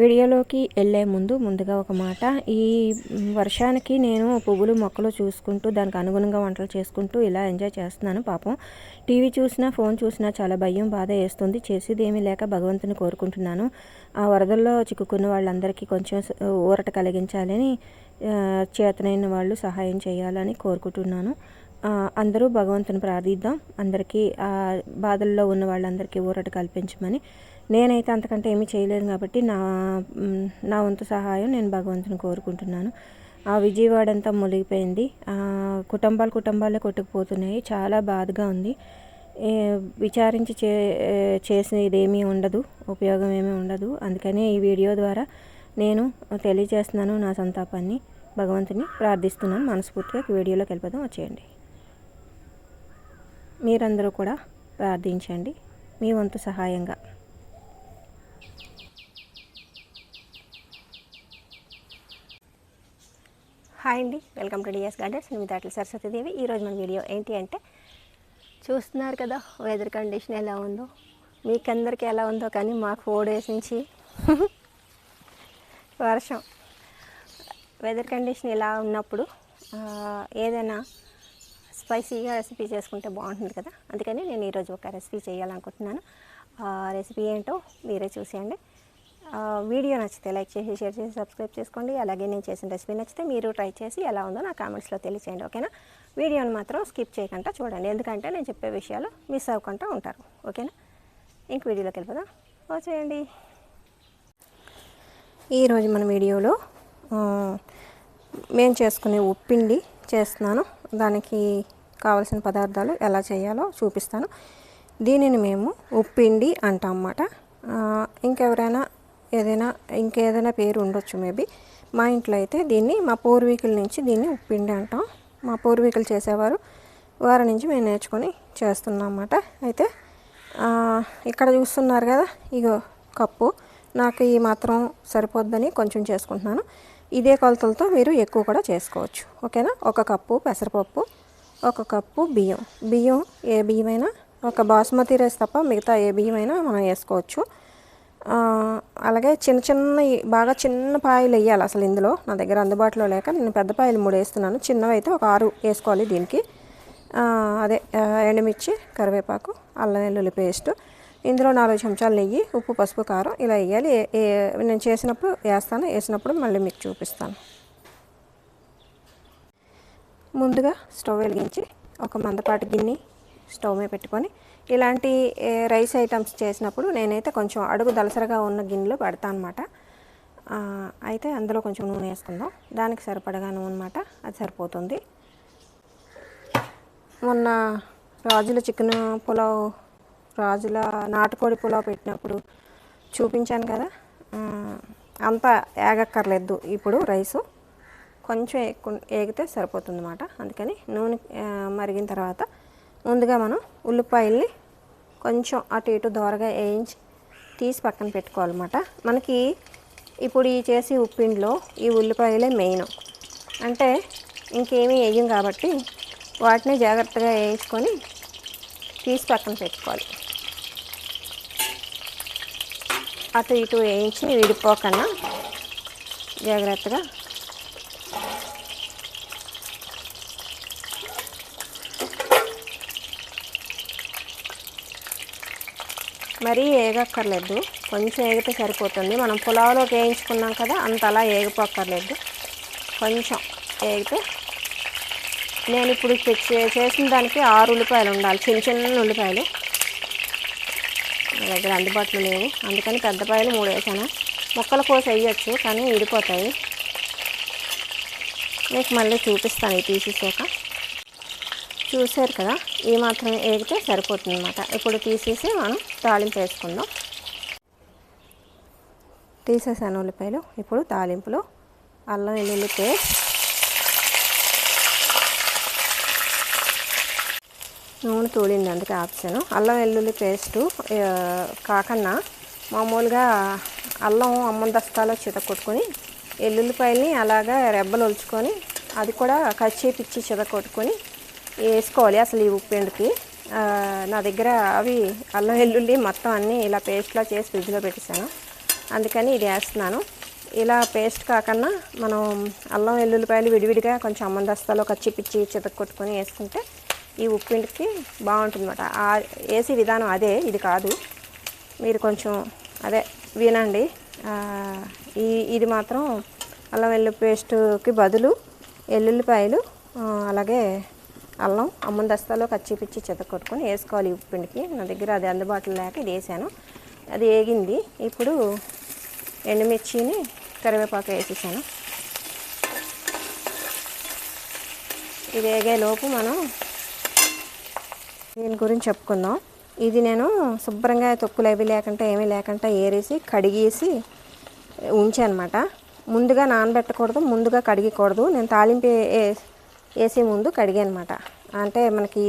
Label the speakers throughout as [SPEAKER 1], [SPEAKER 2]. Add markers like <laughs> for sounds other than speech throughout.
[SPEAKER 1] వీడియోలోకి వెళ్ళే ముందు ముందుగా ఒక మాట. ఈ వర్షానికి నేను పువ్వులు మొక్కలు చూసుకుంటూ దానికి అనుగుణంగా వంటలు చేసుకుంటూ ఇలా ఎంజాయ్ చేస్తున్నాను పాపం. టీవీ చూసినా ఫోన్ చూసినా చాలా భయం బాధ వేస్తుంది. చేసేది ఏమీ లేక భగవంతుని కోరుకుంటున్నాను. ఆ వరదల్లో చిక్కుకున్న వాళ్ళందరికీ కొంచెం ఊరట కలిగించాలని చేతనైన వాళ్ళు సహాయం చేయాలని కోరుకుంటున్నాను. అందరూ భగవంతుని ప్రార్థిద్దాం. అందరికీ ఆ బాధల్లో ఉన్న వాళ్ళందరికీ ఊరట కల్పించమని నేనైతే అంతకంటే ఏమీ చేయలేను కాబట్టి నా నా వంతు సహాయం నేను భగవంతుని కోరుకుంటున్నాను. ఆ విజయవాడ అంతా మునిగిపోయింది. కుటుంబాలు కుటుంబాలే కొట్టుకుపోతున్నాయి. చాలా బాధగా ఉంది. విచారించి చే చేసినది ఏమీ ఉండదు. ఉపయోగం ఏమీ ఉండదు. అందుకనే ఈ వీడియో ద్వారా నేను తెలియజేస్తున్నాను నా సంతాపాన్ని. భగవంతుని ప్రార్థిస్తున్నాను. మనస్ఫూర్తిగా వీడియోలోకి వెళ్ళిపోదాం. వచ్చేయండి. మీరందరూ కూడా ప్రార్థించండి. మీ వంతు సహాయంగా. హాయ్ అండి వెల్కమ్ టు డిఎస్ గార్డెన్స్. నేను మీ దాట్ల సరస్వతీదేవి. ఈరోజు మన వీడియో ఏంటి అంటే చూస్తున్నారు కదా వెదర్ కండిషన్ ఎలా ఉందో. మీకందరికీ ఎలా ఉందో కానీ మాకు ఫోర్ డేస్ నుంచి <laughs> వర్షం. వెదర్ కండిషన్ ఎలా ఉన్నప్పుడు ఏదైనా స్పైసీగా రెసిపీ చేసుకుంటే బాగుంటుంది కదా. అందుకని నేను ఈరోజు ఒక రెసిపీ చేయాలనుకుంటున్నాను. ఆ రెసిపీ ఏంటో మీరే చూసేయండి. వీడియో నచ్చితే లైక్ చేసి షేర్ చేసి సబ్స్క్రైబ్ చేసుకోండి. అలాగే నేను చేసిన రెసిపీ నచ్చితే మీరు ట్రై చేసి ఎలా ఉందో నా కామెంట్స్లో తెలియచేయండి ఓకేనా? వీడియోని మాత్రం స్కిప్ చేయకుండా చూడండి. ఎందుకంటే నేను చెప్పే విషయాలు మిస్ అవ్వకుండా ఉంటారు ఓకేనా? ఇంక వీడియోలోకి వెళ్ళిపోదాం. వచ్చేయండి. ఈరోజు మన వీడియోలో మేము చేసుకునే ఉప్పిండి చేస్తున్నాను. దానికి కావలసిన పదార్థాలు ఎలా చేయాలో చూపిస్తాను. దీనిని మేము ఉప్పిండి అంటాం అన్నమాట. ఇంకెవరైనా ఏదైనా ఇంకేదైనా పేరు ఉండొచ్చు మేబీ. మా ఇంట్లో అయితే దీన్ని మా పూర్వీకుల నుంచి దీన్ని ఉప్పిండి అంటాం. మా పూర్వీకులు చేసేవారు. వారి నుంచి మేము నేర్చుకొని చేస్తున్నాం అన్నమాట అయితే ఇక్కడ చూస్తున్నారు కదా ఇగో కప్పు. నాకు ఈ మాత్రం సరిపోద్దని కొంచెం చేసుకుంటున్నాను. ఇదే కొలతలతో మీరు ఎక్కువ కూడా చేసుకోవచ్చు. ఓకేనా? ఒక కప్పు పెసరపప్పు ఒక కప్పు బియ్యం. బియ్యం ఏ బియ్యమైనా ఒక బాస్మతి రైస్ తప్ప మిగతా ఏ బియ్యమైనా మనం వేసుకోవచ్చు. అలాగే చిన్న చిన్న బాగా చిన్న పాయలు వేయాలి అసలు ఇందులో. నా దగ్గర అందుబాటులో లేక నేను పెద్ద పాయలు మూడు వేస్తున్నాను. చిన్నవి అయితే ఒక ఆరు వేసుకోవాలి దీనికి. అదే ఎండుమిర్చి కరివేపాకు అల్లం వెల్లుల్లి పేస్ట్ ఇందులో నాలుగు చెంచాలు నెయ్యి ఉప్పు పసుపు కారం ఇలా వేయాలి. నేను చేసినప్పుడు వేస్తాను వేసినప్పుడు మళ్ళీ మీకు చూపిస్తాను. ముందుగా స్టవ్ వెలిగించి ఒక మందపాటి గిన్నె స్టవ్ మీద పెట్టుకొని ఇలాంటి రైస్ ఐటమ్స్ చేసినప్పుడు నేనైతే కొంచెం అడుగు దలసరగా ఉన్న గిన్నెలో పెడతాను అనమాట అయితే అందులో కొంచెం నూనె వేసుకుందాం. దానికి సరిపడగా నూనె అనమాట అది సరిపోతుంది. మొన్న రాజుల చికెన్ పులావ్ రాజుల నాటుకోడి పులావ్ పెట్టినప్పుడు చూపించాను కదా. అంత ఏగక్కర్లేదు ఇప్పుడు రైసు. కొంచెం ఏగితే సరిపోతుంది అన్నమాట అందుకని నూనె మరిగిన తర్వాత ముందుగా మనం ఉల్లిపాయల్ని కొంచెం అటు ఇటు దోరగా వేయించి తీసి పక్కన పెట్టుకోవాలన్నమాట. మనకి ఇప్పుడు ఈ చేసి ఉప్పిండిలో ఈ ఉల్లిపాయలే మెయిన్. అంటే ఇంకేమీ వేయం కాబట్టి వాటిని జాగ్రత్తగా వేయించుకొని తీసి పక్కన పెట్టుకోవాలి. అటు ఇటు వేయించి విడిపోకుండా జాగ్రత్తగా మరీ ఏగక్కర్లేదు. కొంచెం ఏగితే సరిపోతుంది. మనం పులావులోకి వేయించుకున్నాం కదా అంత అలా ఏగిపోక్కర్లేదు. కొంచెం ఏగితే నేను ఇప్పుడు చే- చేసిన దానికి ఆరు ఉల్లిపాయలు ఉండాలి. చిన్న చిన్న ఉల్లిపాయలు. నా దగ్గర అందుబాటులో లేవు. అందుకని పెద్ద పాయలు మూడు వేసాను. మొక్కలు కోసి వేయచ్చు కానీ విడిపోతాయి. మీకు మళ్ళీ చూపిస్తాను ఇవి తీసేసాక చూసారు కదా ఈ మాత్రం వేగితే సరిపోతుంది అనమాట ఇప్పుడు తీసేసి మనం తాలింపు వేసుకుందాం. తీసేసాను ఉల్లిపాయలు. ఇప్పుడు తాలింపులో అల్లం వెల్లుల్లి పేస్ట్ నూనె తోడింది అందుకే ఆప్షన్. అల్లం వెల్లుల్లి పేస్టు కాకన్నా మామూలుగా అల్లం అమ్మం దస్తాలో చితకొట్టుకొని ఎల్లుల్లిపాయల్ని అలాగా రెబ్బలు ఒలుచుకొని అది కూడా కచ్చి పిచ్చి చితకొట్టుకొని వేసుకోవాలి అసలు ఈ ఉప్పెండుకి నా దగ్గర అవి అల్లం వెల్లుల్లి మొత్తం అన్నీ ఇలా పేస్ట్లా చేసి ఫ్రిడ్జ్లో పెట్టేశాను. అందుకని ఇది వేస్తున్నాను. ఇలా పేస్ట్ కాకుండా మనం అల్లం వెల్లుల్లిపాయలు విడివిడిగా కొంచెం అమ్మందస్తాలో కచ్చి పిచ్చి చితక్ కొట్టుకొని వేసుకుంటే ఈ ఉప్పింటికి బాగుంటుంది అనమాట వేసే విధానం అదే ఇది కాదు. మీరు కొంచెం అదే వినండి. ఈ ఇది మాత్రం అల్లం వెల్లుల్లి పేస్ట్కి బదులు ఎల్లుల్లిపాయలు అలాగే అల్లం అమ్మం దస్తాలో కచ్చి పిచ్చి చెత్త కొట్టుకొని వేసుకోవాలి ఈ ఉప్పిండికి. నా దగ్గర అది అందుబాటులో లేక ఇది వేసాను అది వేగింది. ఇప్పుడు ఎండుమిర్చిని కరివేపాకు వేసేసాను. ఇది వేగేలోపు మనం దీని గురించి చెప్పుకుందాం. ఇది నేను శుభ్రంగా తొక్కులు అవి లేకుండా ఏమీ లేకుండా ఏరేసి కడిగేసి ఉంచానమాట. ముందుగా నానబెట్టకూడదు ముందుగా కడిగకూడదు. నేను తాలింపు వేసే ముందు కడిగానమాట అంటే మనకి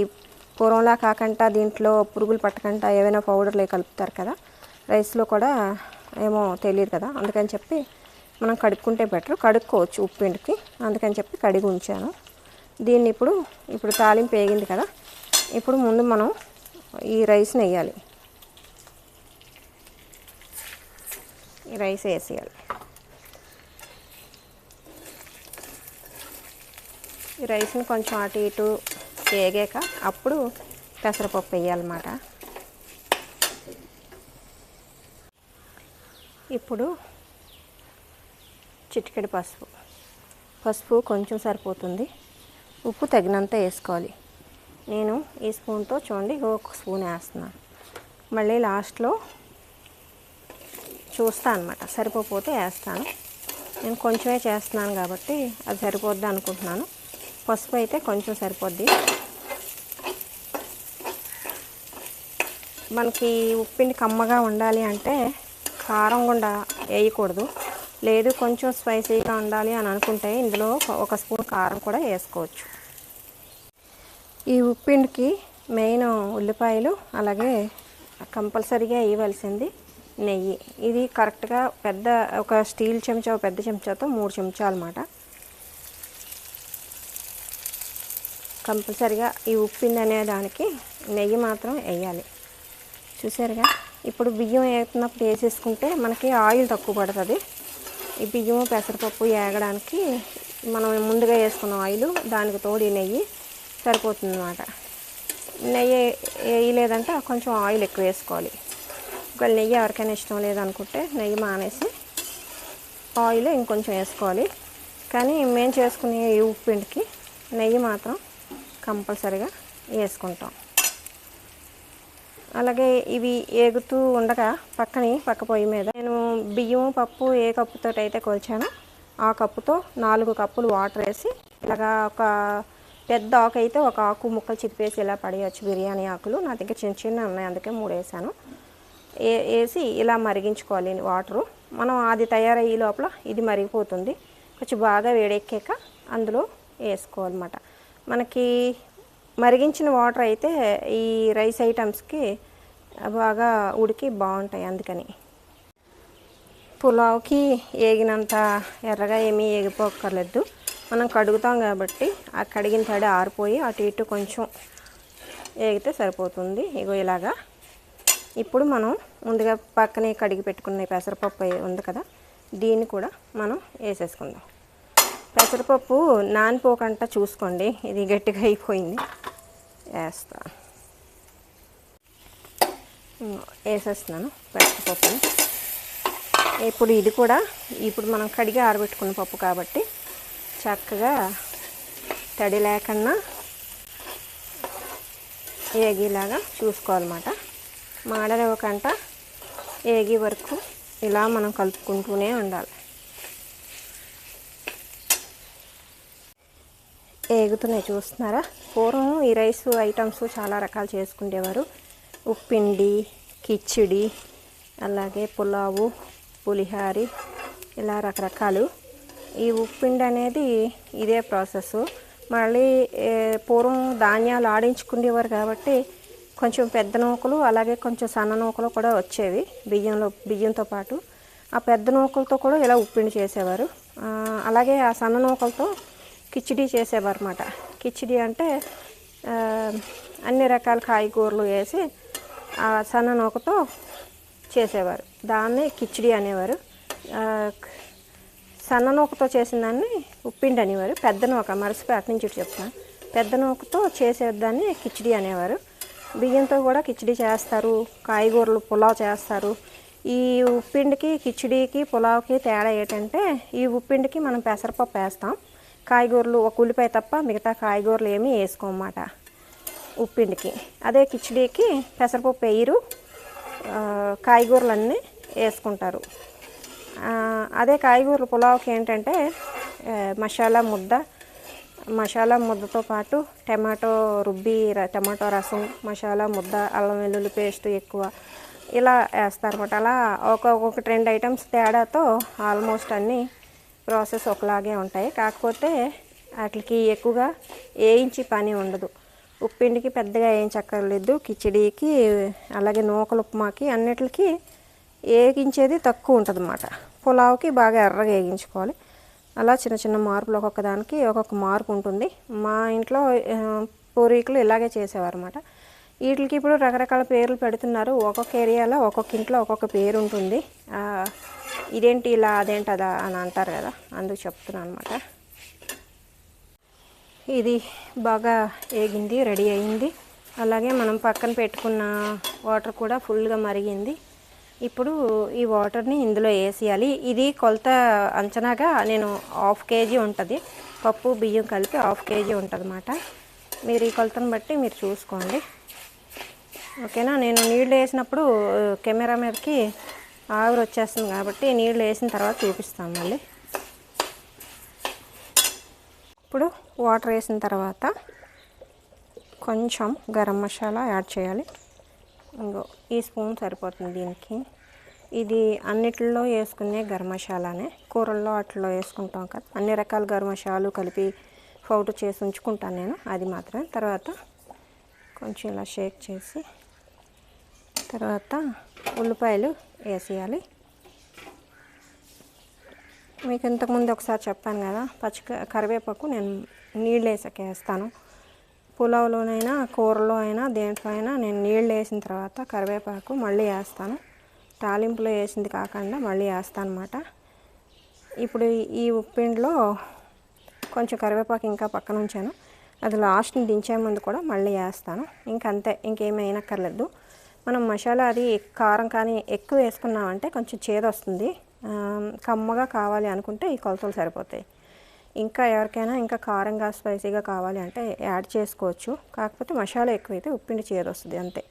[SPEAKER 1] పూర్వంలా కాకుండా దీంట్లో పురుగులు పట్టకుండా ఏవైనా పౌడర్లు కలుపుతారు కదా రైస్లో కూడా ఏమో తెలియదు కదా. అందుకని చెప్పి మనం కడుక్కుంటే బెటర్. కడుక్కోవచ్చు ఉప్పిండికి అందుకని చెప్పి కడిగి ఉంచాను. దీన్ని ఇప్పుడు ఇప్పుడు తాలింపు వేగింది కదా ఇప్పుడు ముందు మనం ఈ రైస్ని వేయాలి ఈ రైస్ వేసేయాలి. ఈ రైస్ని కొంచెం అటు ఇటు వేగాక అప్పుడు పెసరపప్పు వేయాలన్నమాట. ఇప్పుడు చిటికెడు పసుపు. పసుపు కొంచెం సరిపోతుంది. ఉప్పు తగినంత వేసుకోవాలి. నేను ఈ స్పూన్తో చూడండి ఒక స్పూన్ వేస్తున్నాను మళ్ళీ లాస్ట్లో చూస్తాను అనమాట సరిపోతే వేస్తాను. నేను కొంచెమే చేస్తున్నాను కాబట్టి అది సరిపోద్ది అనుకుంటున్నాను. పసుపు అయితే కొంచెం సరిపోద్ది. మనకి ఉప్పిండి కమ్మగా ఉండాలి అంటే కారం గుండా వేయకూడదు. లేదు కొంచెం స్పైసీగా ఉండాలి అని అనుకుంటే ఇందులో ఒక స్పూన్ కారం కూడా వేసుకోవచ్చు. ఈ ఉప్పిండికి మెయిన్ ఉల్లిపాయలు అలాగే కంపల్సరీగా వేయవలసింది నెయ్యి. ఇది కరెక్ట్గా పెద్ద ఒక స్టీల్ చెంచా పెద్ద చెంచాతో మూడు చెంచాలు కంపల్సరిగా ఈ ఉప్పిండి అనే దానికి నెయ్యి మాత్రం వేయాలి. చూసారుగా? ఇప్పుడు బియ్యం వేస్తున్నప్పుడు వేసేసుకుంటే మనకి ఆయిల్ తక్కువ పడుతుంది. ఈ బియ్యం పెసరపప్పు వేగడానికి మనం ముందుగా వేసుకున్న ఆయిల్ దానికి తోడి నెయ్యి సరిపోతుంది అనమాట నెయ్యి వేయలేదంటే కొంచెం ఆయిల్ ఎక్కువ వేసుకోవాలి. ఒకవేళ నెయ్యి ఎవరికైనా ఇష్టం లేదనుకుంటే నెయ్యి మానేసి ఆయిల్ ఇంకొంచెం వేసుకోవాలి. కానీ మేము చేసుకునే ఈ ఉప్పిండికి నెయ్యి మాత్రం కంపల్సరిగా వేసుకుంటాం. అలాగే ఇవి ఏగుతూ ఉండగా పక్కని పక్క పొయ్యి మీద నేను బియ్యం పప్పు ఏ కప్పుతో అయితే కొలిచానో ఆ కప్పుతో నాలుగు కప్పులు వాటర్ వేసి ఇలాగా ఒక పెద్ద ఆకు అయితే ఒక ఆకు ముక్కలు చితిపేసి ఇలా పడేయచ్చు. బిర్యానీ ఆకులు నా దగ్గర చిన్న చిన్న ఉన్నాయి అందుకే మూడు వేసాను. ఏ వేసి ఇలా మరిగించుకోవాలి వాటరు. మనం అది తయారయ్యే లోపల ఇది మరిగిపోతుంది. కొంచెం బాగా వేడెక్కాక అందులో వేసుకోవాలన్నమాట. మనకి మరిగించిన వాటర్ అయితే ఈ రైస్ ఐటమ్స్కి బాగా ఉడికి బాగుంటాయి అందుకని. పులావ్కి ఏగినంత ఎర్రగా ఏమీ ఏగిపోక్కర్లేదు. మనం కడుగుతాం కాబట్టి ఆ కడిగిన తడి ఆరిపోయి అటు ఇటు కొంచెం ఏగితే సరిపోతుంది. ఇగో ఇలాగా. ఇప్పుడు మనం ముందుగా పక్కనే కడిగి పెట్టుకున్న పెసరపప్పు ఉంది కదా దీన్ని కూడా మనం వేసేసుకుందాం. పెసరపప్పు నానిపోకంట చూసుకోండి. ఇది గట్టిగా అయిపోయింది. వేస్తా. వేసేస్తున్నాను పెసరపప్పుని. ఇప్పుడు ఇది కూడా ఇప్పుడు మనం కడిగి ఆరబెట్టుకున్న పప్పు కాబట్టి చక్కగా తడి లేకుండా ఏగిలాగా చూసుకోవాలన్నమాట. మాడలేవకంట ఏగి వరకు ఇలా మనం కలుపుకుంటూనే ఉండాలి. ఏగుతున్నాయి చూస్తున్నారా? పూర్వం ఈ రైస్ ఐటమ్స్ చాలా రకాలు చేసుకునేవారు ఉప్పిండి కిచిడి అలాగే పులావు పులిహారి ఇలా రకరకాలు. ఈ ఉప్పిండి అనేది ఇదే ప్రాసెస్. మళ్ళీ పూర్వం ధాన్యాలు ఆడించుకునేవారు కాబట్టి కొంచెం పెద్ద నూకలు అలాగే కొంచెం సన్న నూకలు కూడా వచ్చేవి బియ్యంలో బియ్యంతో పాటు. ఆ పెద్ద నూకలతో కూడా ఇలా ఉప్పిండి చేసేవారు. అలాగే ఆ సన్న నూకలతో కిచిడి చేసేవారన్నమాట. కిచిడి అంటే అన్ని రకాల కాయగూరలు వేసి ఆ సన్న నూకతో చేసేవారు. దాన్నే కిచిడి అనేవారు. సన్న నూకతో చేసిన దాన్ని ఉప్పిండి అనేవారు. పెద్ద నూక మరసిపోయి అటు నుంచి ఇటు చెప్తాను పెద్ద నూకతో చేసేదాన్ని కిచిడి అనేవారు. బియ్యంతో కూడా కిచిడి చేస్తారు కాయగూరలు పులావ్ చేస్తారు. ఈ ఉప్పిండికి కిచిడికి పులావ్కి తేడా ఏంటంటే ఈ ఉప్పిండికి మనం పెసరపప్పు వేస్తాం. కాయగూరలు ఒక ఉల్లిపాయ తప్ప మిగతా కాయగూరలు ఏమీ వేసుకోమాట. ఉప్పిండికి. అదే కిచిడీకి పెసరపప్పు వేయరు కాయగూరలన్నీ వేసుకుంటారు. అదే కాయగూరల పులావ్కి ఏంటంటే మసాలా ముద్ద మసాలా ముద్దతో పాటు టమాటో రుబ్బి ర- టమాటో రసం మసాలా ముద్ద అల్లం వెల్లుల్లి పేస్ట్ ఎక్కువ ఇలా వేస్తారన్నమాట. అలా ఒక్కొక్క రెండు ఐటమ్స్ తేడాతో ఆల్మోస్ట్ అన్నీ ప్రాసెస్ ఒకలాగే ఉంటాయి. కాకపోతే వాటికి ఎక్కువగా వేయించి పని ఉండదు. ఉప్పిండికి పెద్దగా వేయించక్కర్లేదు. కిచిడీకి అలాగే నూకల ఉప్మాకి అన్నిటికి వేగించేది తక్కువ ఉంటుంది అన్నమాట పులావ్కి బాగా ఎర్రగా వేగించుకోవాలి అలా చిన్న చిన్న మార్పులు ఒక్కొక్క దానికి ఒక్కొక్క మార్పు ఉంటుంది. మా ఇంట్లో పూర్వీకులు ఇలాగే చేసేవారు అనమాట వీటికి ఇప్పుడు రకరకాల పేర్లు పెడుతున్నారు. ఒక్కొక్క ఏరియాలో ఒక్కొక్క ఇంట్లో ఒక్కొక్క పేరు ఉంటుంది. ఇదేంటి ఇలా అదేంటి అదా అని అంటారు కదా అందుకు చెప్తున్నాను అనమాట ఇది బాగా వేగింది రెడీ అయింది. అలాగే మనం పక్కన పెట్టుకున్న వాటర్ కూడా ఫుల్గా మరిగింది. ఇప్పుడు ఈ వాటర్ని ఇందులో వేసేయాలి. ఇది కొలత అంచనాగా నేను హాఫ్ కేజీ ఉంటుంది. పప్పు బియ్యం కలిపి హాఫ్ కేజీ ఉంటుంది అన్నమాట మీరు ఈ కొలతను బట్టి మీరు చూసుకోండి. ఓకేనా? నేను నీళ్ళు వేసినప్పుడు కెమెరా మీదకి ఆవిరి వచ్చేస్తుంది కాబట్టి నీళ్ళు వేసిన తర్వాత చూపిస్తాను మళ్ళీ. ఇప్పుడు వాటర్ వేసిన తర్వాత కొంచెం గరం మసాలా యాడ్ చేయాలి. ఇంకో ఈ స్పూన్ సరిపోతుంది దీనికి. ఇది అన్నిటిలో వేసుకునే గరం మసాలానే. కూరల్లో అట్లలో వేసుకుంటాం కదా. అన్ని రకాల గరం మసాలు కలిపి పౌడర్ చేసి ఉంచుకుంటాను నేను. అది మాత్రమే. తర్వాత కొంచెం ఇలా షేక్ చేసి తర్వాత ఉల్లిపాయలు వేసేయాలి. మీకు ఇంతకుముందు ఒకసారి చెప్పాను కదా పచ్చి కరివేపాకు నేను నీళ్ళు వేసాక వేస్తాను పులావ్లోనైనా కూరలో అయినా దేంట్లో అయినా నేను నీళ్ళు వేసిన తర్వాత కరివేపాకు మళ్ళీ వేస్తాను. తాలింపులో వేసింది కాకుండా మళ్ళీ వేస్తాను అనమాట ఇప్పుడు ఈ- ఈ ఉప్పిండిలో కొంచెం కరివేపాకు ఇంకా పక్కన ఉంచాను. అది లాస్ట్ని దించే ముందు కూడా మళ్ళీ వేస్తాను. ఇంకంతే ఇంకేమీ అయినక్కర్లేదు. మనం మసాలా అది కారం కానీ ఎక్కువ వేసుకున్నామంటే కొంచెం చేదు వస్తుంది. కమ్మగా కావాలి అనుకుంటే ఈ కొలతలు సరిపోతాయి. ఇంకా ఎవరికైనా ఇంకా కారంగా స్పైసీగా కావాలి అంటే యాడ్ చేసుకోవచ్చు. కాకపోతే మసాలా ఎక్కువైతే ఉప్పిండి చేదు వస్తుంది అంతే.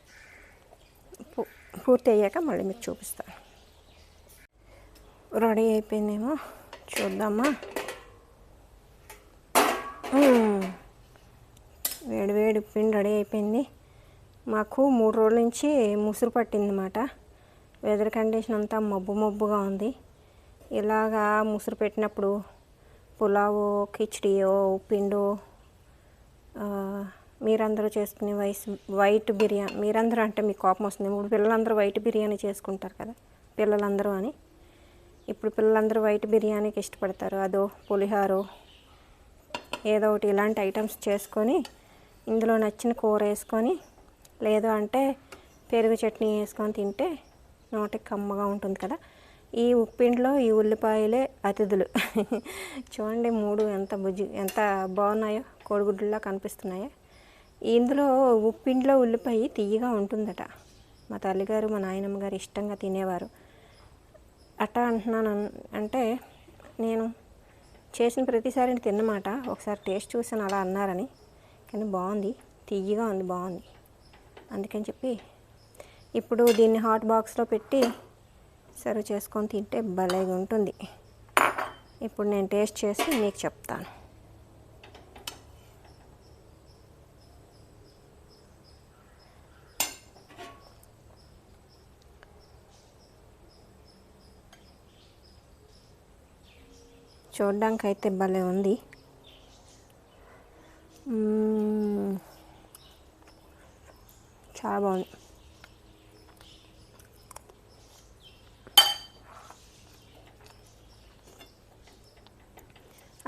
[SPEAKER 1] పూ- పూర్తి అయ్యాక మళ్ళీ మీకు చూపిస్తాను. రెడీ అయిపోయిందేమో? చూద్దామా? వేడి వేడి ఉప్పిండి రెడీ అయిపోయింది. మాకు మూడు రోజుల నుంచి ముసురు పట్టింది అన్నమాట వెదర్ కండిషన్ అంతా మబ్బు మబ్బుగా ఉంది. ఇలాగా ముసురు పెట్టినప్పుడు పులావో కిచడియో పిండో మీరందరూ చేసుకునే వైస్ వైట్ బిర్యానీ మీరందరూ అంటే మీకు కోపం వస్తుంది. ఇప్పుడు పిల్లలందరూ వైట్ బిర్యానీ చేసుకుంటారు కదా పిల్లలందరూ అని. ఇప్పుడు పిల్లలందరూ వైట్ బిర్యానీకి ఇష్టపడతారు. అదో పులిహారో ఏదో ఒకటి ఇలాంటి ఐటమ్స్ చేసుకొని ఇందులో నచ్చిన కూర వేసుకొని లేదు అంటే పెరుగు చట్నీ వేసుకొని తింటే నోటికి కమ్మగా ఉంటుంది కదా. ఈ ఉప్పిండిలో ఈ ఉల్లిపాయలే అతిథులు. <laughs> చూడండి మూడు ఎంత బుజ్జి ఎంత బాగున్నాయో కోడిగుడ్డులా కనిపిస్తున్నాయో. ఇందులో ఉప్పిండిలో ఉల్లిపాయ తీయగా ఉంటుందట. మా తల్లిగారు మా నాయనమ్మ గారు ఇష్టంగా తినేవారు. అట్టా అంటున్నాను అన్- అంటే నేను చేసిన ప్రతిసారి తిన్నమాట. ఒకసారి టేస్ట్ చూసాను అలా అన్నారని. కానీ బాగుంది తీయగా ఉంది బాగుంది. అందుకని చెప్పి ఇప్పుడు దీన్ని హాట్ బాక్స్లో పెట్టి సర్వ్ చేసుకొని తింటే భలేగా ఉంటుంది. ఇప్పుడు నేను టేస్ట్ చేసి మీకు చెప్తాను. చూడడానికి అయితే భలే ఉంది. చాలా బాగుంది.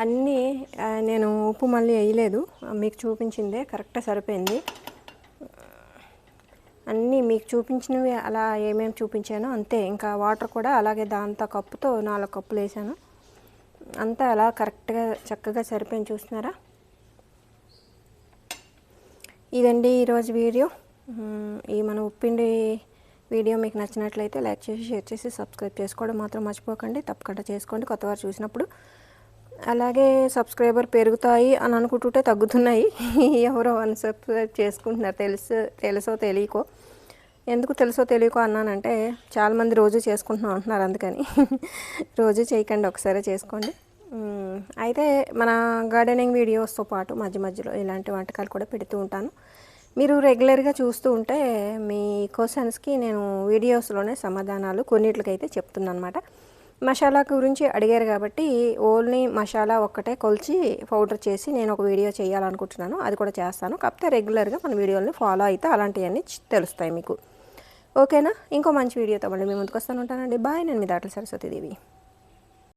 [SPEAKER 1] అన్నీ నేను ఉప్పు మళ్ళీ వేయలేదు. మీకు చూపించిందే కరెక్ట్గా సరిపోయింది. అన్నీ మీకు చూపించినవి అలా ఏమేమి చూపించానో అంతే. ఇంకా వాటర్ కూడా అలాగే దాంతో కప్పుతో నాలుగు కప్పులు వేసాను. అంతా అలా కరెక్ట్గా చక్కగా సరిపోయింది. చూస్తున్నారా? ఇదండి ఈరోజు వీడియో. ఈ మన ఉప్పిండి వీడియో మీకు నచ్చినట్లయితే లైక్ చేసి షేర్ చేసి సబ్స్క్రైబ్ చేసుకోవడం మాత్రం మర్చిపోకండి. తప్పకుండా చేసుకోండి. కొత్తవారు చూసినప్పుడు అలాగే సబ్స్క్రైబర్ పెరుగుతాయి అని అనుకుంటుంటే తగ్గుతున్నాయి. <laughs> ఎవరో అన్సబ్స్క్రైబ్ చేసుకుంటున్నారు. తెలుసు తెలుసో తెలియకో. ఎందుకు తెలుసో తెలియకో అన్నానంటే చాలామంది రోజు చేసుకుంటున్నాం అంటున్నారు అందుకని. <laughs> రోజు చేయకండి ఒకసారి చేసుకోండి. అయితే మన గార్డెనింగ్ వీడియోస్తో పాటు మధ్య మధ్యలో ఇలాంటి వంటకాలు కూడా పెడుతూ ఉంటాను. మీరు రెగ్యులర్గా చూస్తూ ఉంటే మీ క్వశ్చన్స్కి నేను వీడియోస్లోనే సమాధానాలు కొన్నిట్లకైతే చెప్తున్నాను అనమాట మసాలా గురించి అడిగారు కాబట్టి ఓన్లీ మసాలా ఒక్కటే కొలిచి పౌడర్ చేసి నేను ఒక వీడియో చేయాలనుకుంటున్నాను. అది కూడా చేస్తాను. కాకపోతే రెగ్యులర్గా మన వీడియోని ఫాలో అయితే అలాంటివన్నీ తెలుస్తాయి మీకు. ఓకేనా? ఇంకో మంచి వీడియోతో మళ్ళీ మీ ముందుకు వస్తాను ఉంటానండి. బాయ్. నేను మీ దాటల సరస్వతీదేవి